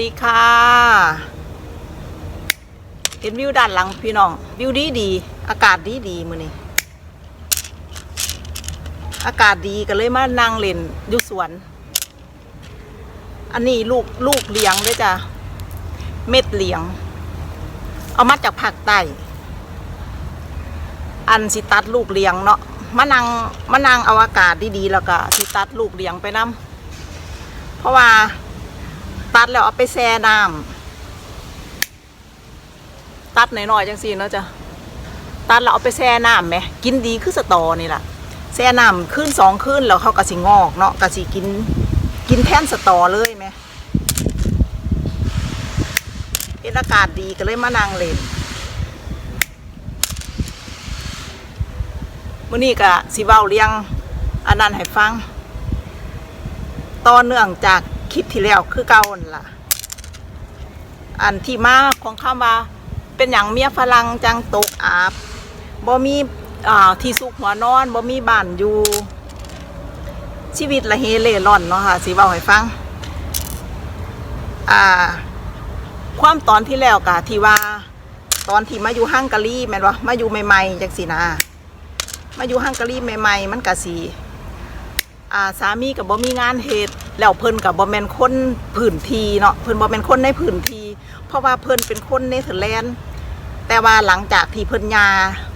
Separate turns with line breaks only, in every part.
ดีค่ะเห็นวิวด้านหลังพี่น้อง วิวดีดี อากาศดีดีมื้อนี้อากาศดีก็เลยมานั่งเล่นอยู่สวน อันนี้ลูกลูกเลี้ยงเลยจ้ะ เม็ดเลี้ยง เอามาจากภาคใต้ อันสิตัดลูกเลี้ยงเนาะมานั่งมานั่งเอาอากาศดีๆแล้วก็สิตัดลูกเลี้ยงไปนํเพราะว่า ตัดแล้วเอาไปแช่น้ำตัดหน่อยๆจังซี่เนาะจ้ะตัดแล้วเอาไปแช่น้ำไหมกินดีคือสตอนี่ล่ะแช่น้ำขึ้นสองขึ้นแล้วเขาก็สิงอกเนาะก็สิกินกินแท่นสตอเลยไหมเห็นอากาศดีก็เลยมานั่งเล่นมื้อนี้ก็สิเว้าเรียงอันนั้นให้ฟังต่อเนื่องจาก ลิปที่แล้วคือเก่านล่ะ อันที่มาของคำว่า เป็นอย่างเมียฝรั่งจังตกอาบบ่มีอ่าที่สุกหัวนอนบ่มีบ้านอยู่ ชีวิตละเฮเล่ร่อนเนาะค่ะสิเว้าให้ฟัง อ่า ความตอนที่แล้วกะที่ว่า ตอนที่มาอยู่ฮังการีแม่นบ่มาอยู่ใหม่ๆจังซี่นะมาอยู่ฮังการีใหม่ๆ มันก็สิ อ่าสามีกับบ่มีงานเฮ็ดแล้วเพิ่นกับบ่แม่นคนพื้นที่เนาะเพิ่นบ่แม่นคนในพื้นที่เพราะว่าเพิ่นเป็นคนเนเธอร์แลนด์แต่ว่าหลังจากที่เพิ่นยา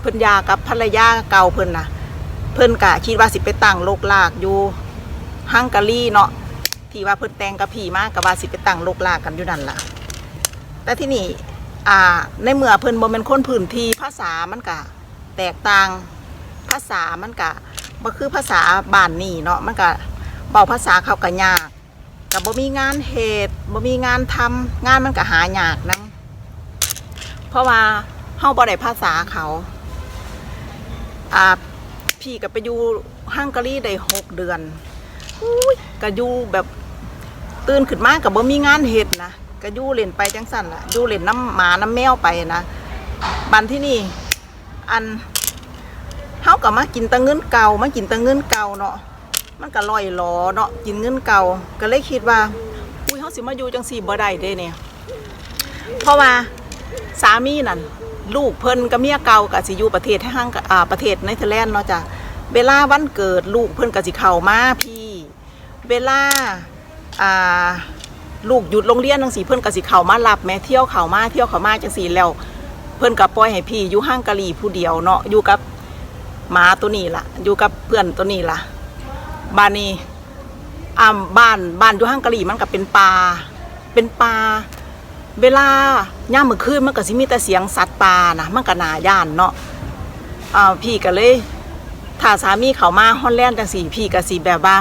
เพิ่นยากับภรรยาเก่าเพิ่นน่ะ เพิ่นก็คิดว่าสิไปตั้งโลกลากอยู่ฮังการีเนาะที่ว่าเพิ่นแต่งกับพี่มาก็ว่าสิไปตั้งโลกลากกันอยู่นั่นล่ะ แต่ที่นี่อ่าในเมื่อเพิ่นบ่แม่นคนพื้นที่ภาษามันก็แตกต่างภาษามันก็ บ่คือภาษาบ้านนี่เนาะมันก็เบาภาษาเขาก็ยากก็บ่มีงานเฮ็ดบ่มีงานทำงานมันก็หายากนํเพราะว่าเฮาบ่ได้ภาษาเขาอ่าพี่ก็ไปอยู่ฮังการีได้หกเดือนอุ้ยก็อยู่แบบตื่นขึ้นมาก็บ่มีงานเฮ็ดนะก็อยู่เล่นไปจังซั่นล่ะอยู่เล่นน้ำหมาน้ำแมวไปนะบันที่นี่อัน เฮาก็มากินตะเงินเก่ามากินตะเงินเก่าเนาะมันก็ลอยหลอเนาะกินเงินเก่า ก็เลยคิดว่า อุ้ยเฮาสิมาอยู่จังซี่บ่ได้เด้เนี่ยเพราะว่าสามีนั่นลูกเพิ่นกับเมียเก่าก็สิอยู่ประเทศทางอ่าประเทศเนเธอร์แลนด์เนาะจ้ะเวลาวันเกิดลูกเพิ่นก็สิเข้ามาพี่ เวลาอ่าลูกหยุดโรงเรียนจังซี่เพิ่นก็สิเข้ามารับแม่เที่ยวเข้ามาเที่ยวเข้ามาจังซี่แล้ว เพิ่นก็ปล่อยให้พี่อยู่ห้างกะหรี่ผู้เดียวเนาะอยู่กับ หมาตัวนี้ล่ะ อยู่กับเพื่อนตัวนี้ล่ะ บ้านนี้อ่าบ้านบ้านอยู่ห้างกะหรี่มันก็เป็นป่าเป็นป่าเวลาย่ามมือคืนมันก็สิมีแต่เสียงสัตว์ป่านะมันก็นาย่านเนาะอ่าพี่ก็เลยถ้าสามีเขามาฮอนแลนด์จังสี่พี่ก็สิแบบว่า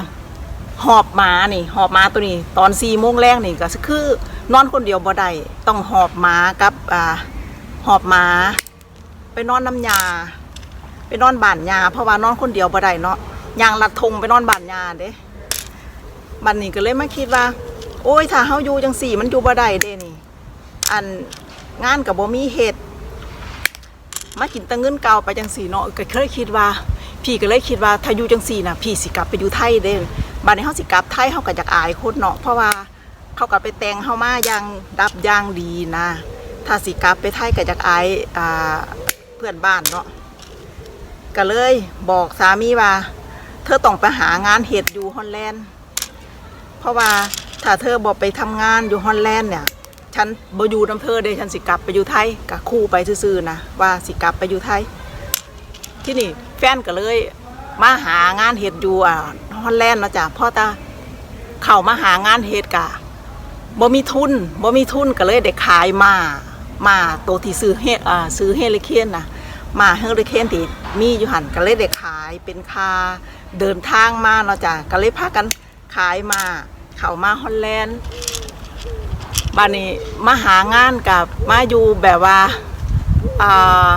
หอบหมานี่หอบหมาตัวนี้ ตอนสี่โมงแรกนี่ก็คือนอนคนเดียวบ่ได้ต้องหอบหมากับอ่าหอบหมา ไปนอนน้ำยา ไปนอนบ้านยาเพราะว่านอนคนเดียวบ่ได้เนาะยางลัดทงไปนอนบ้านยาเด้บัดนี้ก็เลยมาคิดว่า โอ้ยถ้าเฮาอยู่จังสี่ มันอยู่บ่ได้เด้นี่ อันงานกับบ่มีเฮ็ดมากินตะเงินเก่าไปจังสี่เนาะก็เคยคิดว่า พี่ก็เลยคิดว่าถ้าอยู่จังสี่น่ะ พี่สิกลับไปอยู่ไทยเด้บัดนี้เฮาสิกลับไทยเฮาก็อยากอายคนเนาะเพราะว่าเขาก็ไปแต่งเฮามาอย่างดับย่างดีนะ ถ้าสิกลับไปไทยก็อยากอายอ่าเพื่อนบ้านเนาะ ก็เลย บอกสามีว่า เธอต้องไปหางานเห็ดอยู่ฮอลแลนด์เพราะว่าถ้าเธอบอกไปทำงานอยู่ฮอลแลนด์เนี่ยฉันบ่อยู่น้ำเธอเด้ฉันสิกลับไปอยู่ไทยกับคู่ไปซื่อๆนะว่าสิกลับไปอยู่ไทย ที่นี่แฟนก็เลยมาหางานเห็ดอยู่อ่าฮอลแลนด์นะจ๊ะพ่อตาเข้ามาหางานเห็ดกะบ่มีทุนบ่มีทุนก็เลยได้ขายมามาตัวที่ซื้อเฮอ่าซื้อเฮลิเคนนะ มาเฮอริเคนที่มีอยู่หันก็เลยได้ขายเป็นคาเดินทางมาเนาะจ้ะก็เลยพากันขายมาเข้ามาฮอลแลนด์บ้านนี้มาหางานกับมาอยู่แบบว่าอ่า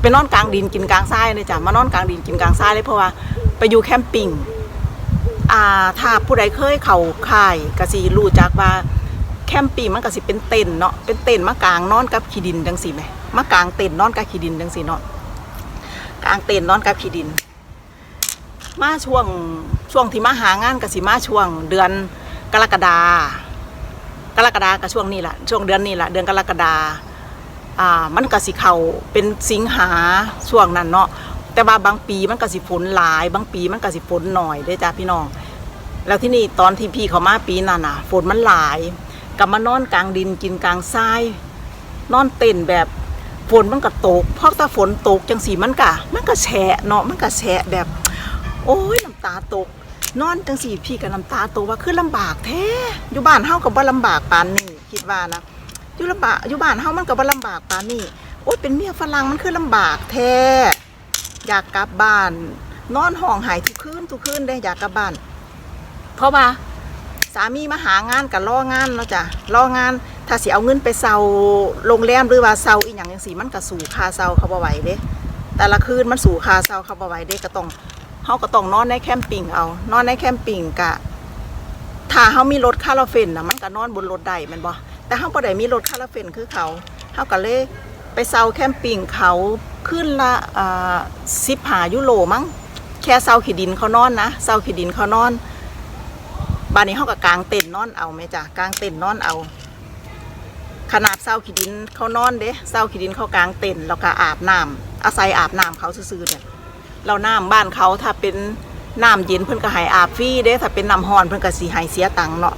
ไปนอนกลางดินกินกลางทรายเลยจ้ะมานอนกลางดินกินกลางทรายเลยเพราะว่าไปอยู่แคมปิ้งอ่าถ้าผู้ใดเคยเข้าค่ายก็สิรู้จักว่าแคมปิ้งมันก็สิเป็นเต็นเนาะเป็นเต็นมากลางนอนกับขี้ดินจังสิแหม มากลางเต็นนอนกับขี้ดินจังสิเนาะกลางเต็นนอนกับขี้ดิน มาช่วงช่วงที่มาหางานกับสิมาช่วง เดือนกรกฎากรกฎากับช่วงนี้แหละช่วงเดือนนี้แหละเดือนกรกฎาอ่ามันก็สิเขาเป็นสิงหาช่วงนั้นเนาะแต่ว่าบางปีมันก็สิฝนหลาย บางปีมันก็สิฝนหน่อยเด้จ้าพี่น้องแล้วที่นี่ตอนที่พี่เขามาปีนั้นน่ะ ฝนมันหลายกับมานอนกลางดินกินกลางทราย นอนเต้นแบบ ฝนมันก็ตกเพราะถ้าฝนตกจังสีมันกะมันก็แฉะเนาะมันก็แฉะแบบ โอ้ยน้ำตาตก นอนจังสีพี่กับน้ำตาตกว่าคือลำบากแท้อยู่บ้านเฮากับว่าลำบากปานนี้คิดว่านะอยู่ลำบากอยู่บ้านเฮามันกับว่าลำบากปานนี้โอ้ยเป็นเมียฝรั่งมันคือลำบากแท้อยากกลับบ้าน นอนห้องหายทุกคืนทุกคืนได้อยากกลับบ้านเพราะว่าสามีมาหางานกับล่องานเนาะจ้ะล่องาน ถ้าสิเอาเงินไปเซาโรงแรมหรือว่าเซาอีหยังจังซี่มันก็สู่ค่าเซาเขาบ่ไหวเด้แต่ละคืนมันสู่ค่าเซาเขาบ่ไหวเด้ก็ต้องเฮาก็ต้องนอนในแคมปิ้งเอา นอนในแคมปิ้งกะถ้าเฮามีรถคาราเฟนน่ะมันก็นอนบนรถได้ม่นบ่แต่เฮาบ่ได้มีรถคาราเฟนคือเขาเฮาก็เลยไปเซาแคมปิ้งเขาขึ้นละอ่า15ยูโรมั้งแค่เซาขี้ดินเขานอนนะเซาขี้ดินเขานอนบ้านนี้เขาก็กางเต็นท์นอนเอาไหมจ้ะกางเต็นท์นอนเอา ขนาดเศร้าขีดินเขานอนเด้เศร้าขีดินเขากางเต็นท์แล้วก็อาบน้ำอาศัยอาบน้ำเขาซื่อๆเนี่ยเราน้ำบ้านเขาถ้าเป็นน้ำเย็นเพิ่นก็ให้อาบฟรีเด้ถ้าเป็นน้ำร้อนเพิ่นก็สิให้เสียตังค์เนาะ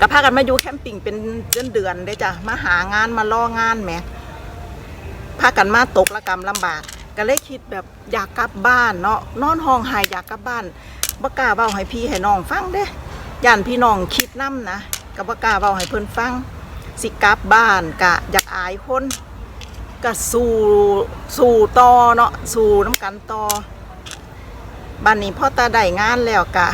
ก็พากันมาอยู่แคมปิ้งเป็นเดือนเดือนๆเด้จ้ะมาหางานมาล่องานแหมพากันมาตกระกรรมลำบาก ก็เลยคิดแบบอยากกลับบ้านเนาะนอนห้องหายอยากกลับบ้านบ่กล้าเว้าให้พี่ให้น้องฟังเด้ย่านพี่น้องคิดนํนะก็บ่กล้าเว้าให้เพิ่นฟัง สิกลับบ้านกะอยากอายคนก็สู่สู่ต่อเนาะสู่น้ำกันต่อบ้านนี้พ่อตาได้งานแล้วกะ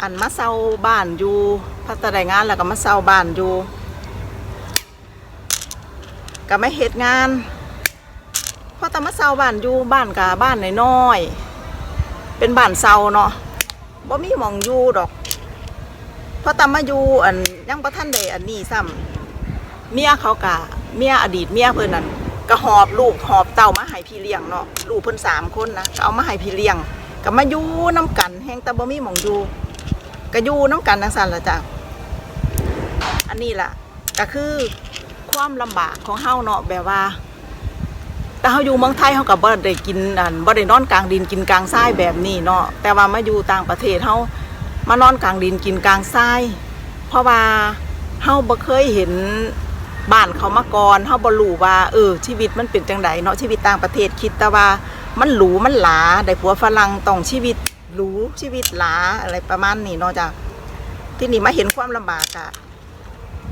อันมาเซาบ้านอยู่พ่อตาได้งานแล้วก็มาเซาบ้านอยู่ก็ไม่เฮ็ดงานพ่อตามาเซาบ้านอยู่บ้านกะบ้านน้อยๆเป็นบ้านเซาเนาะบ่มีหมองอยู่ดอก พอตามมาอยู่อันยังประท่านใดอันนี้ซ้ำเมียเขากะเมียอดีตเมียเพิ่นนั่นก็หอบลูกหอบเต่ามาให้พี่เลี้ยงเนาะลูกเพิ่นสามคนนะก็เอามาให้พี่เลี้ยงก็มาอยู่น้ำกันแฮงต่บ่มีหมองอยู่ก็อยู่น้ำกันจังซันละจ้ะอันนี้ล่ะ ก็คือความลำบากของเฮาเนาะแบบว่าแต่เฮาอยู่เมืองไทยเฮาก็บ่ได้กินอันบ่ได้นอนกลางดินกินกลางทรายแบบนี้เนาะแต่ว่ามาอยู่ต่างประเทศเฮา มานอนกลางดินกินกลางทราย เพราะว่าเฮาบ่เคยเห็นบ้านเขามาก่อนเฮาบ่รู้ว่าเออชีวิตมันเป็นจังไดเนาะชีวิตต่างประเทศคิดแต่ว่ามันหรูมันหลาได้ผัวฝรั่งต้องชีวิตหรูชีวิตหลาอะไรประมาณนี้เนาะจ้ะที่นี่มาเห็นความลำบากอะ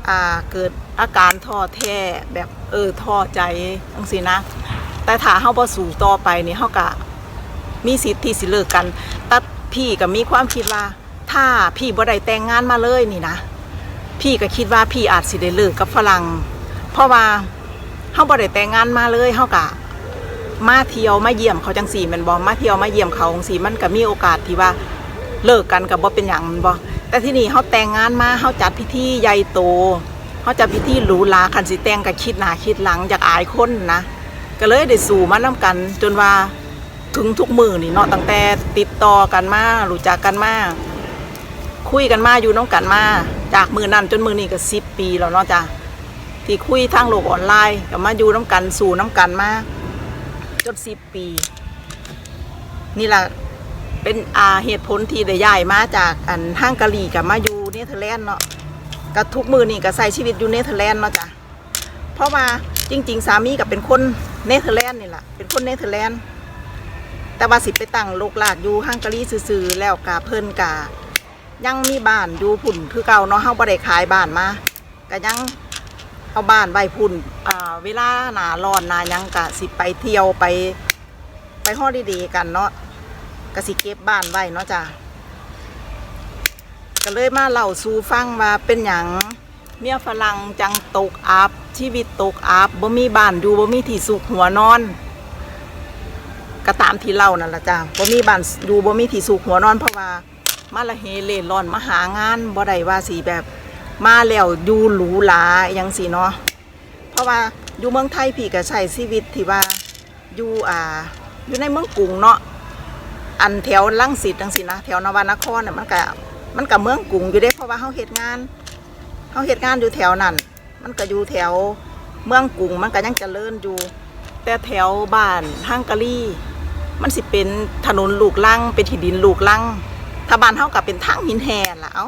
อ่าเกิดอาการท้อแท้แบบเออท้อใจจังซี่นะ แต่ถ้าเฮาบ่สู่ต่อไปนี่เฮาก็มีสิทธิ์ที่สิเลิกกันแต่พี่ก็มีความคิดว่า ถ้าพี่บ่ได้แต่งงานมาเลยนี่นะ พี่ก็คิดว่าพี่อาจสิได้เลิกกับฝรั่งเพราะว่าเฮาบ่ได้แต่งงานมาเลยเฮากะมาเที่ยวมาเยี่ยมเขาจังสี่มันบ่มาเที่ยวมาเยี่ยมเขาจังสี่มันก็มีโอกาสที่ว่าเลิกกันกับบ่เป็นหยังม่นบ่แต่ที่นี่เฮาแต่งงานมาเฮาจัดพิธีใหญ่โตเฮาจัดพิธีหรูหราคันสิแต่งก็คิดหน้าคิดหลังอยากอายคนนะก็เลยได้สู่มานํกัน จนว่าถึงทุกมือนี่เนาะตั้งแต่ติดต่อกันมารู้จักกันมาก คุยกันมาอยู่น้องกันมา จากมือนั้นจนมือนี้ก็สิบปีแล้วเนาะจ้ะที่คุยทางโลกออนไลน์ก็มาอยู่น้ำกันสู่น้ำกันมาจนสิบปี นี่แหละเป็นอาเหตุผลที่ได้ย้ายมาจากอันห้างกะหรี่กับมาอยู่เนเธอร์แลนด์เนาะก็ทุกมือนี่ก็ใส่ชีวิตอยู่เนเธอร์แลนด์เนาะจ้ะเพราะว่าจริง ๆ สามีก็เป็นคนเนเธอร์แลนด์นี่แหละเป็นคนเนเธอร์แลนด์แต่ว่าสิไปตั้งโลกลากอยู่ห้างกะหรี่ซื่อๆแล้วกาเพิ่นกา ยังมีบ้านอยู่พุ่นคือเก่าเนาะเฮาบ่ได้ขายบ้านมาก็ยังเอาบ้านไว้พุ่นอ่าเวลาหน้าร้อนหน้าหยังก็สิไปเที่ยวไป ไปฮอดดีๆกันเนาะก็สิเก็บบ้านไว้เนาะจ้ะก็เลยมาเล่าสู่ฟังว่าเป็นหยังเมียฝรั่งจังตกอับชีวิตตกอับบ่มีบ้านอยู่บ่มีที่สุขหัวนอนก็ตามที่เล่านั่นล่ะจ้ะบ่มีบ้านอยู่บ่มีที่สุขหัวนอนเพราะว่า มาละเฮเล่ร่อนมาหางานบ่ได้ว่าสิแบบ มาแล้วอยู่หรูหราอหยังสิเนาะเพราะว่าอยู่เมืองไทยพี่ก็ใช้ชีวิตที่ว่าอยู่อ่าอยู่ในเมืองกรุงเนาะอันแถวลังสิตจังสินะแถวนวานครน่ะมันก็มันก็เมืองกรุงอยู่เด้เพราะว่าเฮาเฮ็ดงานเขาเหตุงานอยู่แถวนั้นมันก็อยู่แถวเมืองกรุงมันก็ยังเจริญอยู่ แต่แถวบ้านฮังการีมันสิเป็นถนนลูกลังเป็นที่ดินลูกลัง ถ้าบานเฮากับเป็นทางหินแห่ล่ะเอ้า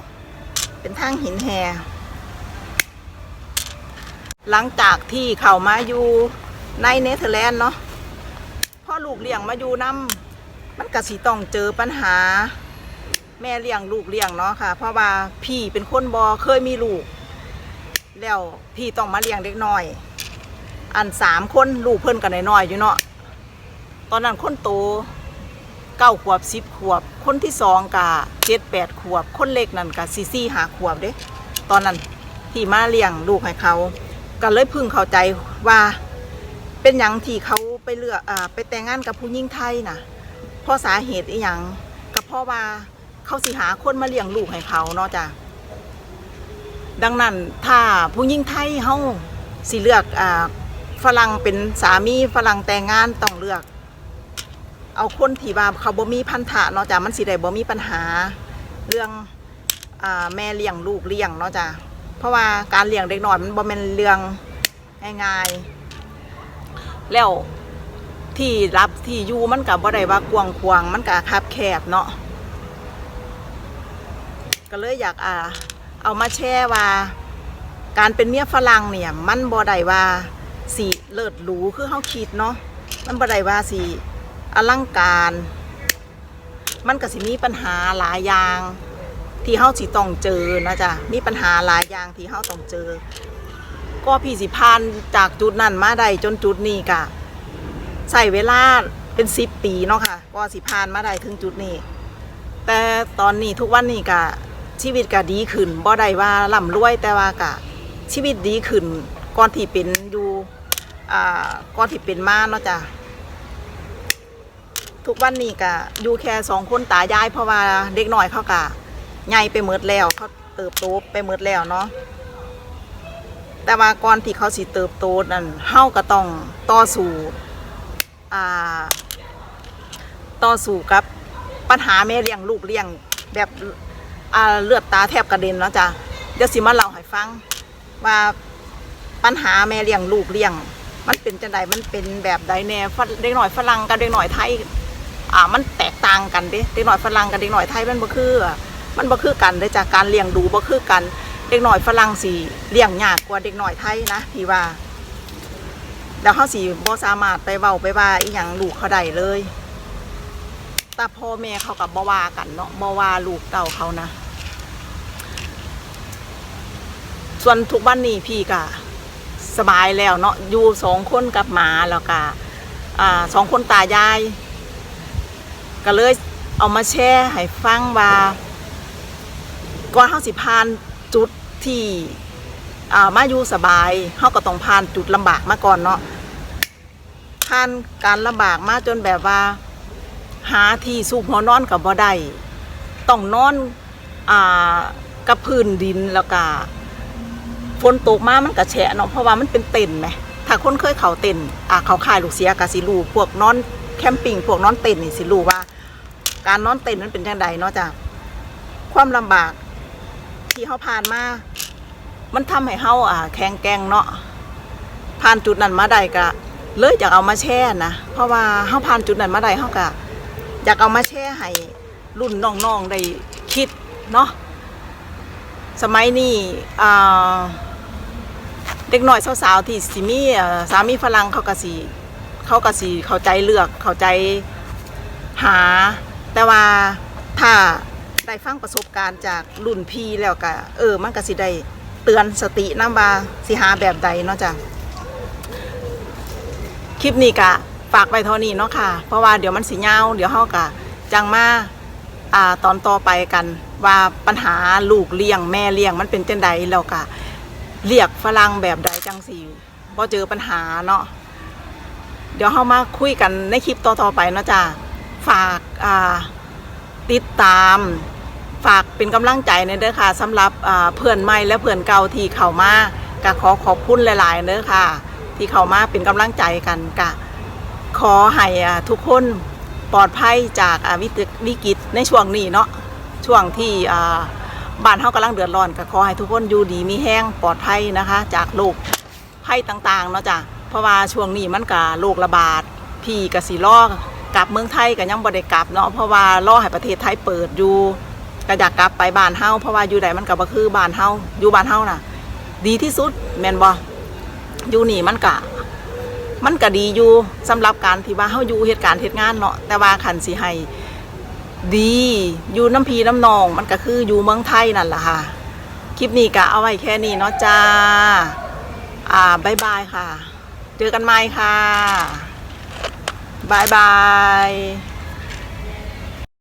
เป็นทางหินแห่หลังจากที่เข้ามาอยู่ในเนเธอร์แลนด์เนาะพ่อลูกเลี้ยงมาอยู่นํมันก็สิต้องเจอปัญหา แม่เลี้ยงลูกเลี้ยงเนาะค่ะ เพราะว่าพี่เป็นคนบอเคยมีลูก แล้วพี่ต้องมาเลี้ยงเด็กน้อย อันสามคนลูกเพิ่นกันน้อยอยู่เนาะตอนนั้นคนโต เก้าขวบสิบขวบ คนที่สองกะเจ็ดแปดขวบ คนเล็กนั่นกะสี่สี่หาขวบเด้ ตอนนั้นที่มาเลี้ยงลูกให้เขาก็เลยพึ่งเข้าใจว่าเป็นหยังที่เขาไปเลือกอ่าไปแต่งงานกับผู้หญิงไทยน่ะเพราะสาเหตุอีหยังก็เพราะว่าเขาสิหาคนมาเลี้ยงลูกให้เขาเนาะจ้ะดังนั้นถ้าผู้หญิงไทยเฮาสิเลือกอ่าฝรั่งเป็นสามีฝรั่งแต่งงานต้องเลือก เอาคนที่ว่าเขาบ่มีพันธะเนาะจ้ะมันสิได้บ่มีปัญหาเรื่องอ่าแม่เลี้ยงลูกเลี้ยงเนาะจ้ะเพราะว่าการเลี้ยงเด็กน้อยมันบ่แม่นเรื่องง่ายๆแล้วที่รับที่อยู่มันกับบ่ได้ว่ากวงควงมันกับคับแคบเนาะก็เลยอยากอ่าเอามาแชร์ว่า การเป็นเมียฝรั่งเนี่ย มันบ่ได้ว่าสีเลิศหรูคือเฮาคิดเนาะมันบ่ได้ว่าสี อลังการ มันก็สิมีปัญหาหลายอย่าง ที่เฮาสิต้องเจอนะจ๊ะมีปัญหาหลายอย่างที่เฮาต้องเจอ ก็พี่สิพานจากจุดนั้นมาได้จนจุดนี้กะใส่เวลาเป็นสิบปีเนาะค่ะ ก็สิพานมาได้ถึงจุดนี้ แต่ตอนนี้ทุกวันนี้กะชีวิตกะดีขึ้นบ่ได้ว่าร่ำรวยแต่ว่ากะชีวิตดีขึ้นก่อนที่เป็นอยู่อ่าก่อนที่เป็นมาเนาะจ้ะ ทุกวันนี้กะอยู่แค่สองคนตายายเพราะว่าเด็กน้อยเขากะใหญ่ไปหมดแล้วเขาเติบโตไปหมดแล้วเนาะแต่ว่าก่อนที่เขาสิเติบโตนั่นเฮาก็ต้องต่อสู้อ่าต่อสู้กับปัญหาแม่เลี้ยงลูกเลี้ยงแบบอ่าเลือดตาแทบกระเด็นเนาะจ้ะเดี๋ยวสิมาเล่าให้ฟังว่าปัญหาแม่เลี้ยงลูกเลี้ยง มันเป็นจังใดมันเป็นแบบใดแน่ฝรั่งเด็กหน่อยฝรั่งกับเด็กหน่อยไทย อ่ามันแตกต่างกันเด้เด็กหน่อยฝรั่งกับเด็กหน่อยไทยมันบ่คือ มันบ่คือกันเด้จากการเลี้ยงดูบ่คือกัน เด็กหน่อยฝรั่งสีเลี้ยงยากกว่าเด็กหน่อยไทยนะพี่ว่าแล้วเขาสีบ่สามารถไปเว้าไปว่าอีหยังลูกเขาได้เลยแต่พ่อแม่เขากับบ่ว่ากันเนาะบ่ว่าลูกเต่าเขานะ ส่วนทุกวันนี้พี่ก็สบายแล้วเนาะอยู่สองคนกับหมาแล้วก็อ่าสองคนตายาย ก็เลยเอามาแชร์ให้ฟังว่าก่อนเฮาสิผ่านจุดที่อ่ามาอยู่สบายเฮาก็ต้องผ่านจุดลำบากมาก่อนเนาะผ่านการลำบากมาจนแบบว่า หาที่สูบหัวนอนกับบ่ได้ต้องนอนอ่ากับพื้นดินแล้วก็ฝนตกมามันก็แฉะเนาะเพราะว่ามันเป็นเต็นท์ไหมถ้าคนเคยเขาเต็นท์อ่าเขาขายลูกเสียก็สิรูพวกนอนแคมปิ้งพวกนอนเต็นท์นี่สิรูว่า การนอนเต็นท์มันเป็นจังไดเนาะจ้ะความลำบาก ที่เขาผ่านมา มันทำให้เขาอ่า แข็งแกร่งเนาะผ่านจุดนั้นมาได้ก็เลยอยากเอามาแช่นะเพราะว่าเขาผ่านจุดนั้นมาได้เขาก็อยากเอามาแช่ให้รุ่นน้องๆได้คิดเนาะสมัยนี้อ่าเด็กหน้อยสาวๆที่สิมีเอ่อสามีฝรั่งเขาก็สิเขาก็สิเข้าใจเลือกเข้าใจหา แต่ว่าถ้าได้ฟังประสบการณ์จากรุ่นพี่แล้วก็เออ มันก็สิได้เตือนสตินำว่าสิหาแบบใดเนาะจ้ะคลิปนี้ก็ฝากไปเท่านี้เนาะค่ะ เพราะว่าเดี๋ยวมันสิยาเดี๋ยวเฮาก็จังมาอ่าตอนต่อไปกันว่าปัญหาลูกเลี้ยงแม่เลี้ยงมันเป็นจังใดแล้วก็เรียกฝรั่งแบบใดจังสิบ่เจอปัญหาเนาะเดี๋ยวเฮามาคุยกันในคลิปต่อๆไปเนาะจ้ะ ฝากาติดตามฝากเป็นกำลังใจในเด้อค่ะสำหรับเพื่อนใหม่และเพื่อนเก่าที่เข้ามาก็ขอขอบคุณหลายๆเด้อค่ะ ที่เข้ามาเป็นกำลังใจกันกะขอให้ทุกคนปลอดภัยจากวิกฤตวิกฤตในช่วงนี้เนาะช่วงที่บ้านเฮากำลังเดือดร้อนก็ขอให้ทุกคนอยู่ดีมีแห้งปลอดภัยนะคะ จากโรคภัยต่างๆเนาะจ้ะเพราะว่าช่วงนี้มันก็โรคระบาดพี่ก็สิรอก ลับเมืองไทยก็ยังบ่ได้กลับเนาะเพราะว่ารอให้ประเทศไทยเปิดอยู่ก็อยากกลับไปบ้านเฮาเพราะว่าอยู่ใดมันก็บ่คือบ้านเฮาอยู่บ้านเฮาน่ะ ดีที่สุดแม่นบ่อยู่นี่มันก็มันก็ดีอยู่สำหรับการที่ว่าเฮาอยู่เหตุการณ์เหตุงานเนาะแต่ว่าคันสิให้ดีอยู่น้ำพีน้ำนอง มันก็คืออยู่เมืองไทยนั่นแหละค่ะ คลิปนี้ก็เอาไว้แค่นี้เนาะจ้า อ่าบายบายค่ะ เจอกันใหม่ค่ะ บายบาย